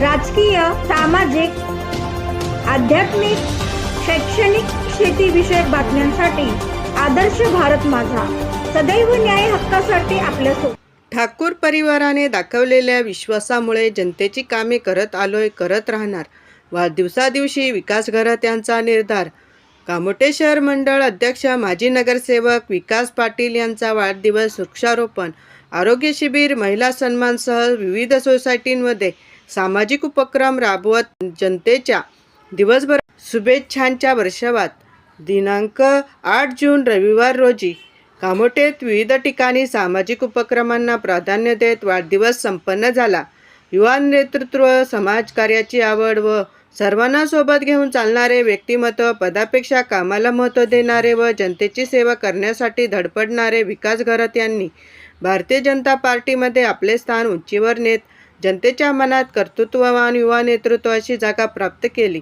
राजकीय सामाजिक आध्यात्मिक शैक्षणिक शेतीविषयक बातम्यांसाठी आदर्श भारत माझा. सदैव न्याय हक्कासाठी आपल्यासोबत ठाकूर परिवाराने दाखवलेल्या विश्वासामुळे जनतेची कामे करत आलोय करत राहणार. वाढदिवसादिवशी विकास घरात यांचा निर्धार. कामोटे शहर मंडळ अध्यक्ष माजी नगरसेवक विकास पाटील यांचा वाढदिवस वृक्षारोपण. आरोग्य शिबिर महिला सन्मानसह विविध सोसायटींमध्ये सामाजिक उपक्रम राबवत जनतेच्या दिवसभर शुभेच्छांच्या वर्षावात. दिनांक आठ जून रविवार रोजी कामोटेत विविध ठिकाणी सामाजिक उपक्रमांना प्राधान्य देत वाढदिवस संपन्न झाला. युवा नेतृत्व समाजकार्याची आवड व सर्वांना सोबत घेऊन चालणारे व्यक्तिमत्व पदापेक्षा कामाला महत्त्व देणारे व जनतेची सेवा करण्यासाठी धडपडणारे विकास घरत यांनी भारतीय जनता पार्टीमध्ये आपले स्थान उंचीवर नेत जनतेच्या मनात कर्तृत्ववान युवा नेतृत्वाची जागा प्राप्त केली.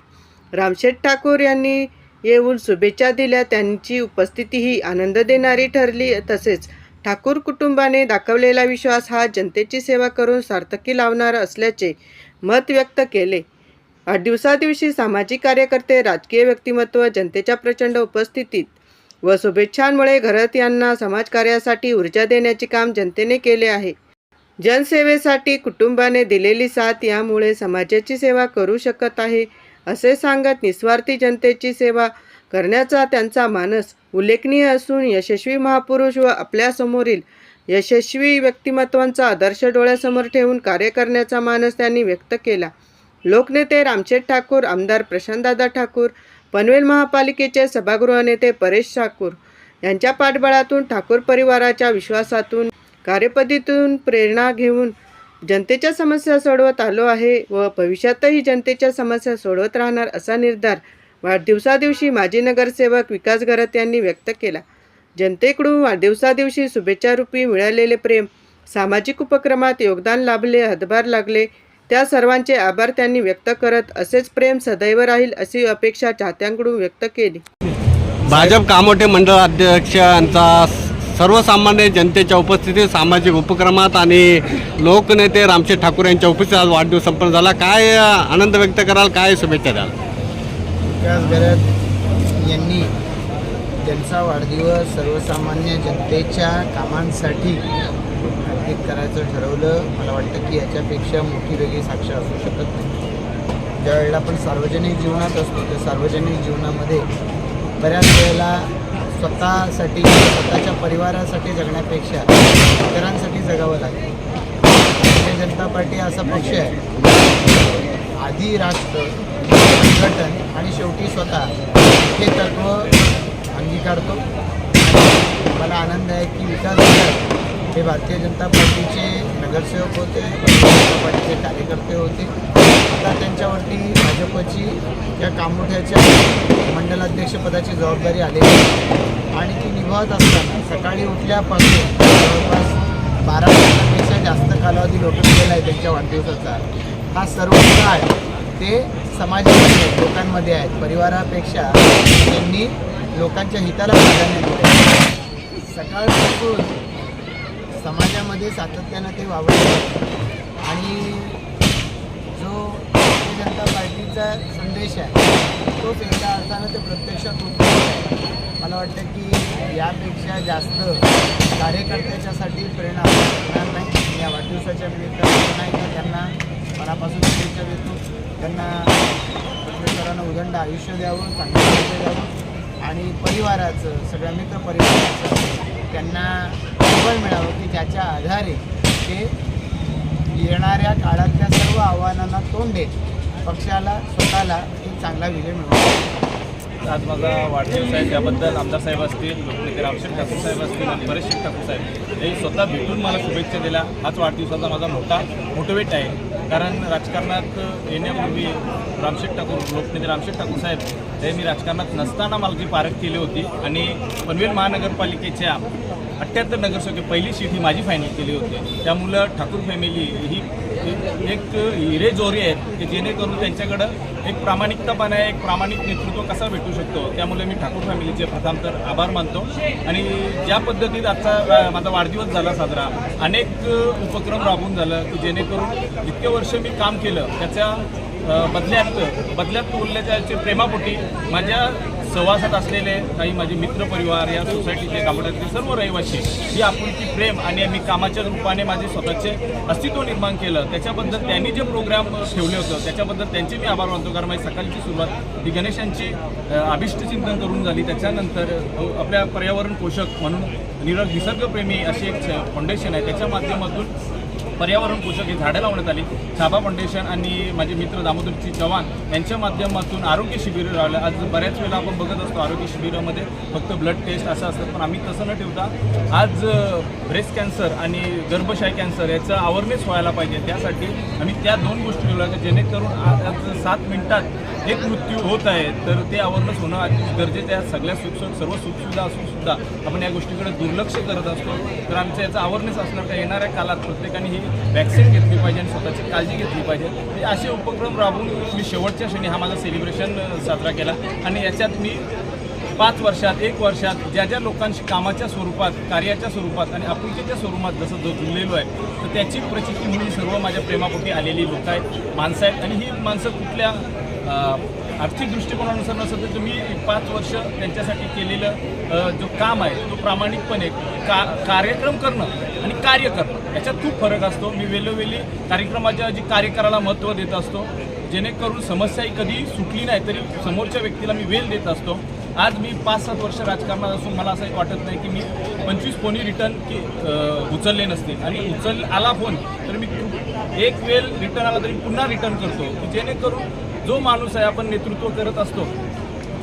रामशेठ ठाकूर यांनी येऊन शुभेच्छा दिल्या. त्यांची उपस्थितीही आनंद देणारी ठरली. तसेच ठाकूर कुटुंबाने दाखवलेला विश्वास हा जनतेची सेवा करून सार्थकी लावणार असल्याचे मत व्यक्त केले. वाढदिवसादिवशी सामाजिक कार्यकर्ते राजकीय व्यक्तिमत्व जनतेच्या प्रचंड उपस्थितीत व शुभेच्छांमुळे घरत यांना समाजकार्यासाठी ऊर्जा देण्याचे काम जनतेने केले आहे. जनसेवेसाठी कुटुंबाने दिलेली साथ यामुळे समाजाची सेवा करू शकत आहे असे सांगत निस्वार्थी जनतेची सेवा करण्याचा त्यांचा मानस उल्लेखनीय असून यशस्वी महापुरुष व आपल्यासमोरील यशस्वी व्यक्तिमत्वांचा आदर्श डोळ्यासमोर ठेवून कार्य करण्याचा मानस त्यांनी व्यक्त केला. लोकनेते रामशेठ ठाकूर आमदार प्रशांतदादा ठाकूर पनवेल महापालिकेचे सभागृह नेते परेश ठाकूर यांच्या पाठबळातून ठाकूर परिवाराच्या विश्वासातून कार्यपद्धतीतून प्रेरणा घेऊन जनतेच्या समस्या सोडवत आलो आहे व भविष्यातही जनतेच्या समस्या सोडवत राहणार असा निर्धार वाढदिवसादिवशी माजी नगरसेवक विकास घरत यांनी व्यक्त केला. जनतेकडून वाढदिवसादिवशी शुभेच्छारूपी मिळालेले प्रेम सामाजिक उपक्रमात योगदान लाभले हातभार लागले त्या सर्वांचे आभार त्यांनी व्यक्त करत असेच प्रेम सदैव राहील अशी अपेक्षा चाहत्यांकडून व्यक्त केली. भाजप कामोठे मंडळ अध्यक्ष यांचा सर्वसामान्य जनतेच्या उपस्थितीत सामाजिक उपक्रमात आणि लोकनेते रामशेठ ठाकूर यांच्या उपस्थितीत आज वाढदिवस संपन्न झाला. काय आनंद व्यक्त कराल? काय शुभेच्छा द्याल? विकास गरज यांनी त्यांचा वाढदिवस सर्वसामान्य जनतेच्या कामांसाठी अर्पित करायचं ठरवलं. मला वाटतं की याच्यापेक्षा मोठी वेगळी साक्ष असू शकत नाही. ज्यावेळेला आपण सार्वजनिक जीवनात असतो त्या सार्वजनिक जीवनामध्ये बऱ्याच वेळेला स्वतःसाठी स्वतःच्या परिवारासाठी जगण्यापेक्षा इतरांसाठी जगावं लागतं भारतीय जनता पार्टी असा पक्ष आहे. आधी राष्ट्र संघटन आणि शेवटी स्वतः हे तत्व अंगीकारतो. मला आनंद आहे की विकास भारतीय जनता पार्टीचे नगरसेवक होते भारतीय जनता पार्टीचे कार्यकर्ते होते. आता त्यांच्यावरती भाजपची या कामोठ्याच्या मंडलाध्यक्षपदाची जबाबदारी आलेली आहे. आणि ती निभावत असताना सकाळी उठल्यापासून जवळपास बारा वर्षांपेक्षा जास्त कालावधी लोटून गेला आहे त्यांच्या वाढदिवसाचा. हा सर्व काळ ते समाजामध्ये आहेत, लोकांमध्ये आहेत. परिवारापेक्षा त्यांनी लोकांच्या हिताला प्राधान्य दिले सकाळपासून समाजामध्ये सातत्यानं ते वावरतात. आणि जो भारतीय जनता पार्टीचा संदेश आहे तोच एका अर्थानं ते प्रत्यक्षात उतरवत आहे. मला वाटतं की यापेक्षा जास्त कार्यकर्त्याच्यासाठी प्रेरणा होणार नाही. या वाढदिवसाच्या निमित्तानं नाही तर त्यांना मनापासून शुभेच्छा देतो. त्यांना परमेश्वरानं उदंड आयुष्य द्यावं चांगलं आयुष्य द्यावं. आणि परिवाराचं सगळ्या मित्र परिवाराचं त्यांना बळ मिळावं की ज्याच्या आधारे ते येणाऱ्या काळातल्या सर्व आव्हानांना तोंड देत पक्षाला स्वतःला एक चांगला विजय मिळवा. आज माझा वाढदिवस आहे त्याबद्दल आमदार साहेब असतील लोकनेते रामशेठ ठाकूर साहेब असतील आणि बरेचसे ठाकूर साहेब. हे स्वतः भेटून मला शुभेच्छा दिल्या. हाच वाढदिवसाचा माझा मोठा मोटिवेट आहे. कारण राजकारणात येण्यापूर्वी रामशेठ ठाकूर लोकनेते रामशेठ ठाकूर साहेब हे मी राजकारणात नसताना मला जी पारख केली होती. आणि पनवेल महानगरपालिकेच्या अठ्ठ्याहत्तर नगरसेवक पहिली सीट ही माझी फायनल केली होती. त्यामुळं ठाकूर फॅमिली ही एक हिरे जोरी आहेत की जेणेकरून त्यांच्याकडं एक प्रामाणिकतापणा आहे एक प्रामाणिक नेतृत्व कसा भेटू शकतो? त्यामुळे मी ठाकूर फॅमिलीचे प्रथम तर आभार मानतो. आणि ज्या पद्धतीत आजचा माझा वाढदिवस झाला साजरा अनेक उपक्रम राबवून झालं की जेणेकरून इतके वर्ष मी काम केलं त्याच्या बदल्यात बदल्यात बोलल्याच्या प्रेमापोटी माझ्या सहवासात असलेले काही माझे मित्रपरिवार या सोसायटीचे कामडातले सर्व रहिवासी ही आपुलकी प्रेम आणि मी कामाच्या रूपाने माझे स्वतःचे अस्तित्व निर्माण केलं. त्याच्याबद्दल त्यांनी जे प्रोग्राम ठेवले होतं त्याच्याबद्दल त्यांचे मी आभार मानतो. कारण माझी सकाळची सुरुवात ही गणेशांची अभिष्टचिंतन करून झाली. त्याच्यानंतर आपल्या पर्यावरण पोषक म्हणून निरग निसर्गप्रेमी अशी एक फाउंडेशन आहे. त्याच्या माध्यमातून पर्यावरण पोषक ही झाडं लावण्यात आली. छाबा फाउंडेशन आणि माझे मित्र दामोदरजी चव्हाण यांच्या माध्यमातून आरोग्य शिबिरं लावलं. आज बऱ्याच वेळेला आपण बघत असतो आरोग्य शिबिरामध्ये फक्त ब्लड टेस्ट असं असतं पण आम्ही तसं न ठेवता आज ब्रेस्ट कॅन्सर आणि गर्भशाय कॅन्सर याचं अवेअरनेस व्हायला पाहिजे. त्यासाठी आम्ही त्या दोन गोष्टी ठेवल्या जेणेकरून आज आज सात मिनिटात एक मृत्यू होत आहे तर ते अवेअरनेस होणं अतिशय गरजेचं आहे. सगळ्या सुख सर्व सुखसुविधा असून सुद्धा आपण या गोष्टीकडे दुर्लक्ष करत असतो. तर आमच्या याचा अवेअरनेस असणार का येणाऱ्या काळात प्रत्येकाने ही वॅक्सिन घेतली पाहिजे आणि स्वतःची काळजी घेतली पाहिजे. असे उपक्रम राबवून मी शेवटच्या क्षणी हा माझा सेलिब्रेशन साजरा केला. आणि याच्यात मी पाच वर्षात एक वर्षात ज्या ज्या लोकांशी कामाच्या स्वरूपात कार्याच्या स्वरूपात आणि आपुलकीच्या स्वरूपात जसं जो जुळलेलो आहे तर त्याची प्रचिती म्हणून सर्व माझ्या प्रेमापोटी आलेली लोक आहेत माणसं आहेत. आणि ही माणसं कुठल्या आर्थिक दृष्टिकोनानुसार नसतं तर तुम्ही पाच वर्ष त्यांच्यासाठी केलेलं जो काम आहे तो प्रामाणिकपणे का कार्यक्रम करणं आणि कार्य करणं याच्यात खूप फरक असतो. मी वेळोवेळी कार्यक्रमाच्या जी कार्यकाराला महत्त्व देत असतो. जेणेकरून समस्या ही कधी सुटली नाही तरी समोरच्या व्यक्तीला मी वेल देत असतो. आज मी पाच सात वर्ष राजकारणात असून मला असं वाटत नाही की मी पंचवीस फोनी रिटर्न की उचलले नसतील. आणि उचल आला फोन तर मी एक वेळ रिटर्न आला तरी पुन्हा रिटर्न करतो. की जेणेकरून जो माणूस आहे आपण नेतृत्व करत असतो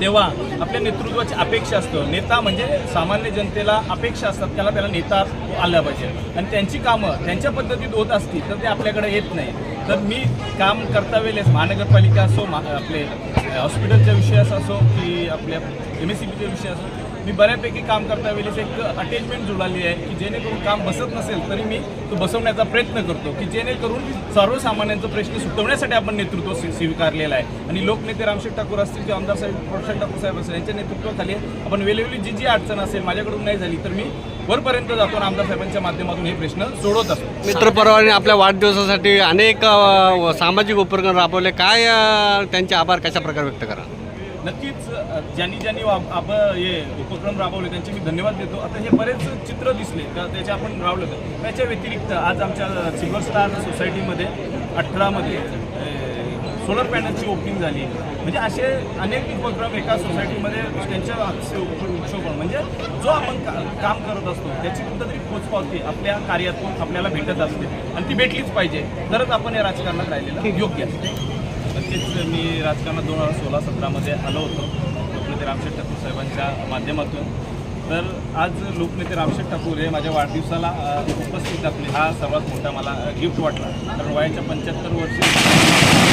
तेव्हा आपल्या नेतृत्वाची अपेक्षा असतं. नेता म्हणजे सामान्य जनतेला अपेक्षा असतात त्याला त्याला नेता आला पाहिजे. आणि त्यांची कामं त्यांच्या पद्धतीत होत असतील तर ते आपल्याकडे येत नाही. तर मी काम करता वेळेस महानगरपालिका असो मा आपले हॉस्पिटलच्या विषयास असो की आपल्या एम एस सी बीच्या विषय असो मी बऱ्यापैकी काम करता वेळेस एक अटॅचमेंट जुळाली आहे की जेणेकरून काम बसत नसेल तरी मी तो बसवण्याचा प्रयत्न करतो की जेणेकरून सर्वसामान्यांचा प्रश्न सुटवण्यासाठी आपण नेतृत्व स्वीकारलेलं आहे. आणि लोकनेते रामशेठ ठाकूर असतील किंवा आमदार साहेब प्रोफेसर ठाकूर साहेब असतील यांच्या नेतृत्वाखाली आपण वेळोवेळी जी जी अडचण असेल माझ्याकडून नाही झाली तर मी वरपर्यंत जातो आणि आमदार साहेबांच्या माध्यमातून हे प्रश्न सोडवत असतो. मित्रपरिवाराने आपल्या वाढदिवसासाठी अनेक सामाजिक उपक्रम राबवले. काय त्यांचे आभार कशा प्रकारे व्यक्त करा नक्कीच ज्यांनी ज्यांनी आप हे उपक्रम राबवले त्यांचे मी धन्यवाद देतो. आता हे बरेच चित्र दिसले का त्याचे आपण राबवलं त्याच्या व्यतिरिक्त आज आमच्या सिल्वर स्टार सोसायटीमध्ये अठरामध्ये सोलर पॅनलची ओपनिंग झाली. म्हणजे असे अनेक उपक्रम एका सोसायटीमध्ये त्यांच्या उपक्षोपण म्हणजे जो आपण का काम करत असतो त्याची कुठंतरी पोचपावती आपल्या कार्यातून आपल्याला भेटत असते. आणि ती भेटलीच पाहिजे. तरच आपण या राजकारणात राहिलेलं योग्य असते नक्कीच मी राजकारणात दोन हजार सोळा सतरामध्ये आलो होतो. लोकनेते रामशेठ ठाकूर साहेबांच्या माध्यमातून. तर आज लोकनेते रामशेठ ठाकूर हे माझ्या वाढदिवसाला उपस्थित असले हा सर्वात मोठा मला गिफ्ट वाटला. कारण वयाच्या पंच्याहत्तर वर्षी